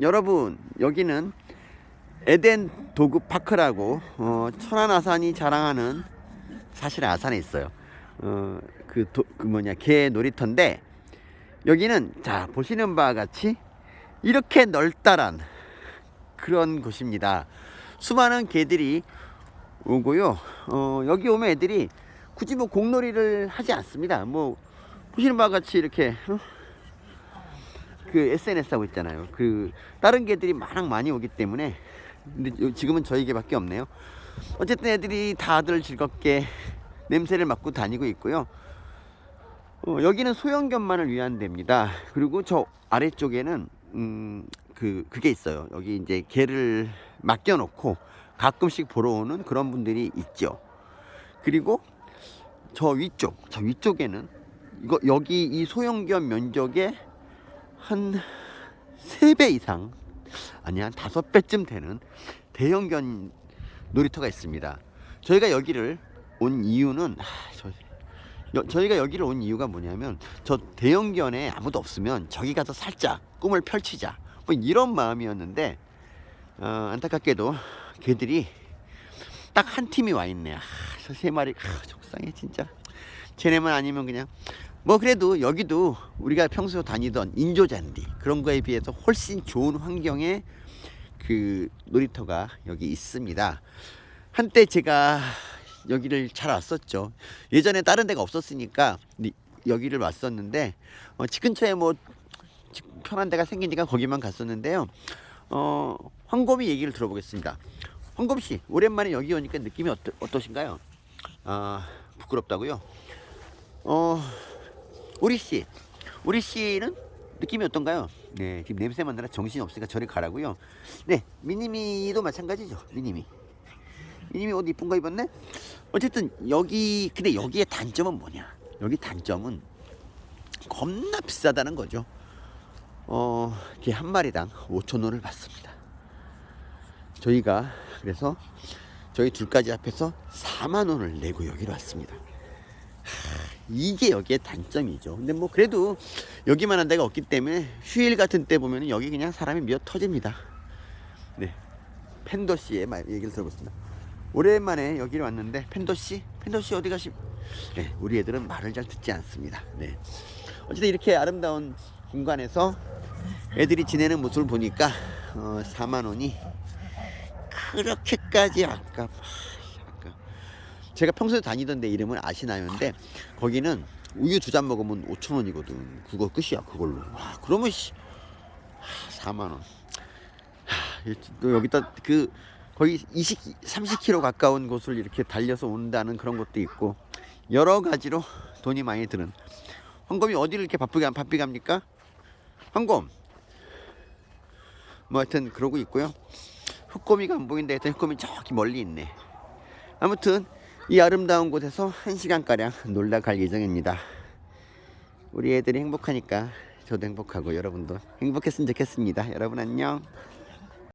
여러분 여기는 에덴 도구 파크라고 어, 천안 아산이 자랑하는 사실 아산에 있어요. 어, 그, 도, 그 뭐냐 개 놀이터인데 여기는 자 보시는 바와 같이 이렇게 넓다란 그런 곳입니다. 수많은 개들이 오고요. 어, 여기 오면 애들이 굳이 뭐 공놀이를 하지 않습니다. 뭐 보시는 바와 같이 이렇게 어? 그 SNS 하고 있잖아요. 그 다른 개들이 마냥 많이 오기 때문에 근데 요- 지금은 저희 개밖에 없네요. 어쨌든 애들이 다들 즐겁게 냄새를 맡고 다니고 있고요. 어, 여기는 소형견만을 위한 데입니다. 그리고 저 아래쪽에는 음, 그 그게 있어요. 여기 이제 개를 맡겨 놓고 가끔씩 보러 오는 그런 분들이 있죠. 그리고 저 위쪽, 저 위쪽에는 이거 여기 이 소형견 면적의 한 세 배 이상 아니 한 다섯 배쯤 되는 대형견 놀이터가 있습니다. 저희가 여기를 온 이유는 하, 저, 여- 저희가 여기를 온 이유가 뭐냐면 저 대형견에 아무도 없으면 저기 가서 살짝 꿈을 펼치자 뭐 이런 마음이었는데 어, 안타깝게도 개들이 딱 한 팀이 와 있네. 아, 저 세 마리 아, 속상해 진짜. 쟤네만 아니면 그냥 뭐 그래도 여기도 우리가 평소 다니던 인조잔디 그런 거에 비해서 훨씬 좋은 환경의 그 놀이터가 여기 있습니다. 한때 제가 여기를 잘 왔었죠. 예전에 다른 데가 없었으니까 이- 여기를 왔었는데 어, 집 근처에 뭐집 편한 데가 생기니까 거기만 갔었는데요. 어, 황곰이 얘기를 들어보겠습니다. 황곰 씨, 오랜만에 여기 오니까 느낌이 어떠, 어떠신가요? 아, 부끄럽다고요? 어, 우리 씨, 우리 씨는 느낌이 어떤가요? 네, 지금 냄새 맡느라 정신이 없으니까 저리 가라고요. 네, 미니미도 마찬가지죠. 미니미. 미니미 옷 이쁜 거 입었네? 어쨌든 여기 근데 여기의 단점은 뭐냐? 여기 단점은 겁나 비싸다는 거죠. 어, 개한 마리당 5천 원을 받습니다. 저희가 그래서 저희 둘까지 합해서 4만 원을 내고 여기로 왔습니다. 이게 여기의 단점이죠. 근데 뭐 그래도 여기만한 데가 없기 때문에 휴일 같은 때 보면 여기 그냥 사람이 미어 터집니다. 네. 팬더 씨의 말 얘기를 들어보겠습니다. 오랜만에 여기를 왔는데 팬더 씨, 팬더 씨 어디 가시? 네, 우리 애들은 말을 잘 듣지 않습니다. 네. 어쨌든 이렇게 아름다운 공간에서 애들이 지내는 모습을 보니까 어, 4만 원이 그렇게까지 아까 제가 평소에 다니던 데 이름을 아시나요? 근데 거기는 우유 두 잔 먹으면 5천 원이거든. 그거 끝이야 그걸로. 와 그러면 씨 4만 원. 하, 또 여기다 그 거의 20, 30km 가까운 곳을 이렇게 달려서 온다는 그런 것도 있고 여러 가지로 돈이 많이 드는 황곰이 어디를 이렇게 바쁘게 안 바쁘게 합니까? 황곰 뭐 하여튼 그러고 있고요 흑곰이가 안 보인다 했더니 흑곰이 저기 멀리 있네 아무튼 이 아름다운 곳에서 한 시간가량 놀다 갈 예정입니다. 우리 애들이 행복하니까 저도 행복하고 여러분도 행복했으면 좋겠습니다. 여러분 안녕